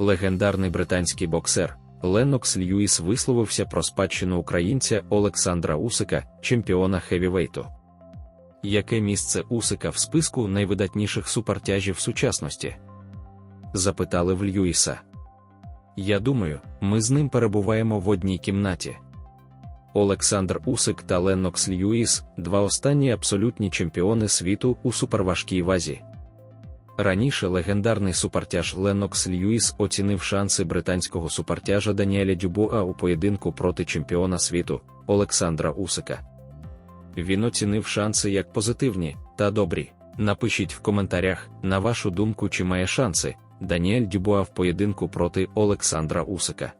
Легендарний британський боксер Леннокс Льюіс висловився про спадщину українця Олександра Усика, чемпіона хевівейту. Яке місце Усика в списку найвидатніших супертяжів сучасності? Запитали в Льюіса. Я думаю, ми з ним перебуваємо в одній кімнаті. Олександр Усик та Леннокс Льюіс два останні абсолютні чемпіони світу у суперважкій вазі. Раніше легендарний супертяж Ленокс Льюіс оцінив шанси британського супертяжа Даніеля Дюбуа у поєдинку проти чемпіона світу Олександра Усика. Він оцінив шанси як позитивні та добрі. Напишіть в коментарях, на вашу думку, чи має шанси Даніель Дюбуа в поєдинку проти Олександра Усика.